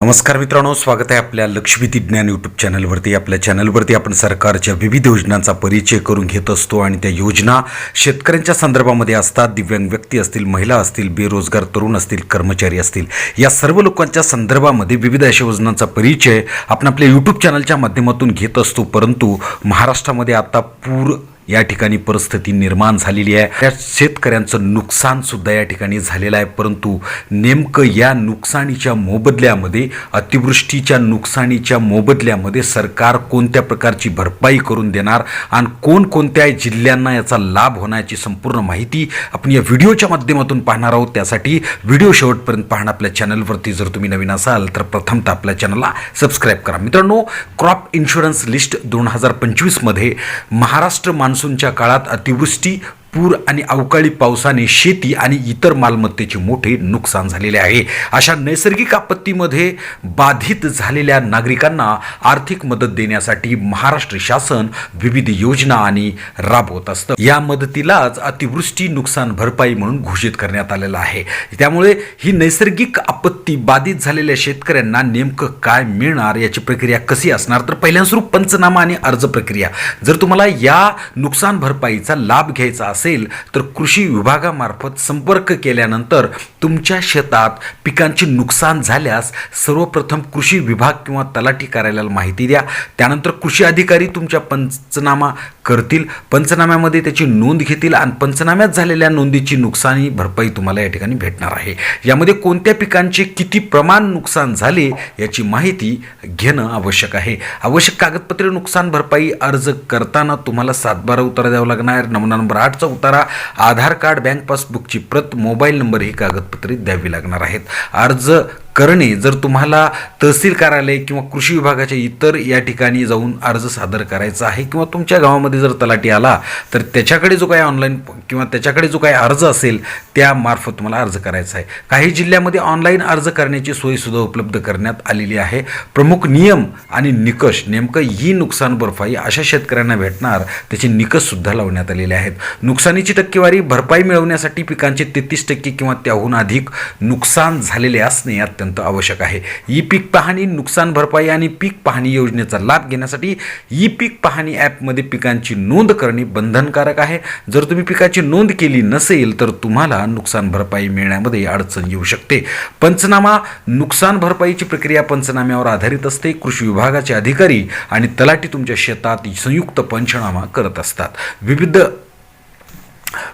नमस्कार मित्रांनो स्वागत आहे आपल्या लक्ष्मीती ज्ञान यूट्यूब चॅनलवरती. आपल्या चॅनलवरती आपण सरकारच्या विविध योजनांचा परिचय करून घेत असतो आणि त्या योजना शेतकऱ्यांच्या संदर्भामध्ये असतात. दिव्यांग व्यक्ती असतील महिला असतील बेरोजगार तरुण असतील कर्मचारी असतील. या सर्व लोकांच्या संदर्भामध्ये विविध अशा योजनांचा परिचय आपण आपल्या यूट्यूब चॅनलच्या माध्यमातून घेत असतो. परंतु महाराष्ट्रामध्ये आता पूर या ठिकाणी परिस्थिती निर्माण झालेली आहे. त्या शेतकऱ्यांचं नुकसान सुद्धा या ठिकाणी झालेलं आहे. परंतु नेमकं या नुकसानीच्या मोबदल्यामध्ये अतिवृष्टीच्या नुकसानीच्या मोबदल्यामध्ये सरकार कोणत्या प्रकारची भरपाई करून देणार आणि कोणकोणत्या जिल्ह्यांना याचा लाभ होण्याची संपूर्ण माहिती आपण या व्हिडिओच्या माध्यमातून पाहणार आहोत. त्यासाठी व्हिडिओ शेवटपर्यंत पाहणं आपल्या चॅनलवरती. जर तुम्ही नवीन असाल तर प्रथमतः आपल्या चॅनलला सबस्क्राईब करा. मित्रांनो क्रॉप इन्शुरन्स लिस्ट दोन हजार पंचवीसमध्ये महाराष्ट्र मान मान्सूनच्या काळात अतिवृष्टी पूर आणि अवकाळी पावसाने शेती आणि इतर मालमत्तेचे मोठे नुकसान झालेले आहे. अशा नैसर्गिक आपत्तीमध्ये बाधित झालेल्या नागरिकांना आर्थिक मदत देण्यासाठी महाराष्ट्र शासन विविध योजना आणि राबवत असतं. या मदतीलाच अतिवृष्टी नुकसान भरपाई म्हणून घोषित करण्यात आलेलं आहे. त्यामुळे ही नैसर्गिक आपत्ती बाधित झालेल्या शेतकऱ्यांना नेमकं काय मिळणार याची प्रक्रिया कशी असणार? तर पहिल्यांस्वरूप पंचनामा आणि अर्ज प्रक्रिया. जर तुम्हाला या नुकसान भरपाईचा लाभ घ्यायचा असेल असेल तर कृषी विभागामार्फत संपर्क केल्यानंतर तुमच्या शेतात पिकांचे नुकसान झाल्यास सर्वप्रथम कृषी विभाग किंवा तलाठी कार्यालयाला माहिती द्या. त्यानंतर कृषी अधिकारी तुमच्या पंचनामा करतील. पंचनाम्यामध्ये त्याची नोंद घेतील आणि पंचनाम्यात झालेल्या नोंदीची नुकसानी भरपाई तुम्हाला या ठिकाणी भेटणार आहे. यामध्ये कोणत्या पिकांचे किती प्रमाण नुकसान झाले याची माहिती घेणं आवश्यक आहे. आवश्यक कागदपत्रे नुकसान भरपाई अर्ज करताना तुम्हाला सातबारा उतारा द्यावा लागणार. नमुना नंबर आठचा उतारा आधार कार्ड बँक पासबुकची प्रत मोबाईल नंबर ही कागदपत्रे द्यावी लागणार आहेत. अर्ज करणे जर तुम्हाला तहसील कार्यालय किंवा कृषी विभागाच्या इतर या ठिकाणी जाऊन अर्ज सादर करायचा आहे किंवा तुमच्या गावामध्ये जर तलाठी आला तर त्याच्याकडे जो काही ऑनलाईन किंवा त्याच्याकडे जो काही अर्ज असेल त्यामार्फत तुम्हाला अर्ज करायचा आहे. काही जिल्ह्यामध्ये ऑनलाईन अर्ज करण्याची सोयीसुद्धा उपलब्ध करण्यात आलेली आहे. प्रमुख नियम आणि निकष नेमकं ही नुकसान भरपाई अशा शेतकऱ्यांना भेटणार त्याचे निकषसुद्धा लावण्यात आलेले आहेत. नुकसानीची टक्केवारी भरपाई मिळवण्यासाठी पिकांचे तेहतीस टक्के किंवा त्याहून अधिक नुकसान झालेले असणे अत्यंत अत्यंत आवश्यक आहे. ई पीक पाहणी नुकसान भरपाई आणि पीक पाहणी योजनेचा लाभ घेण्यासाठी ई पीक पाहणी ॲपमध्ये पिकांची नोंद करणे बंधनकारक आहे. जर तुम्ही पिकाची नोंद केली नसेल तर तुम्हाला नुकसान भरपाई मिळण्यामध्ये अडचण येऊ शकते. पंचनामा नुकसान भरपाईची प्रक्रिया पंचनाम्यावर आधारित असते. कृषी विभागाचे अधिकारी आणि तलाठी तुमच्या शेतात संयुक्त पंचनामा करत असतात. विविध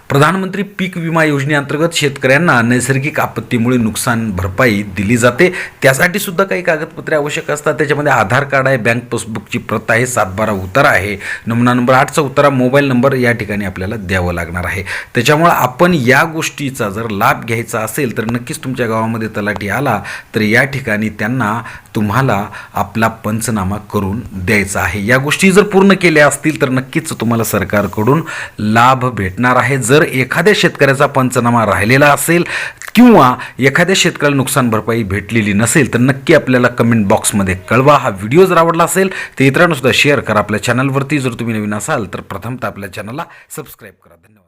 प्रधानमंत्री पीक विमा योजनेअंतर्गत शेतकऱ्यांना नैसर्गिक आपत्तीमुळे नुकसान भरपाई दिली जाते. त्यासाठी सुद्धा काही कागदपत्रे आवश्यक असतात. त्याच्यामध्ये आधार कार्ड आहे बँक पासबुकची प्रत आहे सातबारा उतारा आहे. नमुना नंबर आठचा उतारा मोबाईल नंबर या ठिकाणी आपल्याला द्यावं लागणार आहे. त्याच्यामुळं आपण या गोष्टीचा जर लाभ घ्यायचा असेल तर नक्कीच तुमच्या गावामध्ये तलाठी आला तर या ठिकाणी त्यांना तुम्हाला आपला पंचनामा करून द्यायचा आहे. या गोष्टी जर पूर्ण केल्या असतील तर नक्कीच तुम्हाला सरकारकडून लाभ भेटणार आहे. जर एखाद्या शेतकऱ्याचा पंचनामा राहिलेला असेल किंवा एखाद्या शेतकऱ्याला नुकसान भरपाई भेटलेली नसेल तर नक्की आपल्याला कमेंट बॉक्समध्ये कळवा. हा व्हिडिओ जर आवडला असेल तर इतरांनासुद्धा शेअर करा. आपल्या चॅनलवरती जर तुम्ही नवीन असाल तर प्रथमतः आपल्या चॅनलला सबस्क्राईब करा. धन्यवाद.